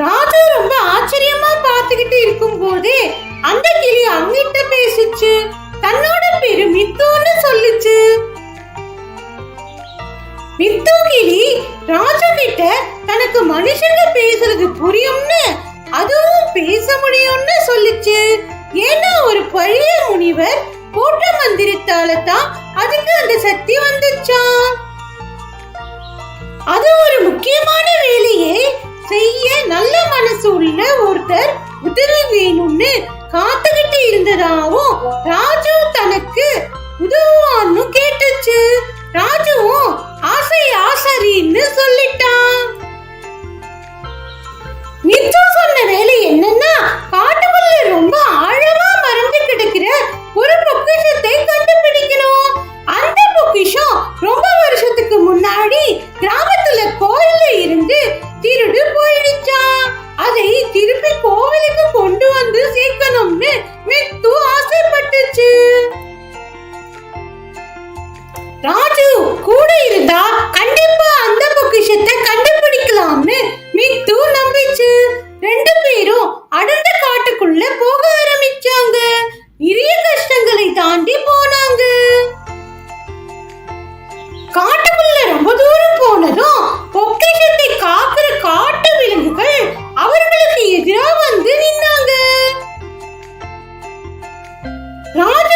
ராஜு ரொம்ப ஆச்சரியமா பார்த்துக்கிட்டு இருக்கும் போதே அந்த கிளி அங்கிட்ட பேசுச்சு. தன்னோட பேரு மித்துன்னு சொல்லுச்சு. மித்து கிளி ராஜு கிட்ட தனக்கு மனுஷங்க பேசுறது புரியும்னு அதுவும் பேச முடியும்னு சொல்லுச்சு. ஏன்னா ஒரு பழைய முனிவர் போட்ட மந்திரத்தால தான் அதுக்கு அந்த சக்தி வந்துச்சாம் அது மனசு உள்ள ஒருத்தர் உதவி வேணும்னு காத்துக்கிட்டு இருந்ததாவும் ராஜ ராஜு கூட இருந்தா கண்டிப்பா அந்த பொக்கிஷத்தை கண்டுபிடிக்கலாம்னு மித்து நம்பிச்சு ரெண்டு பேரும் அடர்ந்த காட்டுக்குள்ள போக ஆரம்பிச்சாங்க. நிறைய கஷ்டங்களை தாண்டி போனாங்க. காட்டுக்குள்ள ரொம்ப தூரம் போனதும் பொக்கிஷத்தை காக்குற காட்டு விலங்குகள் அவர்களுக்கு எதிராக வந்து நின்னாங்க. ராஜு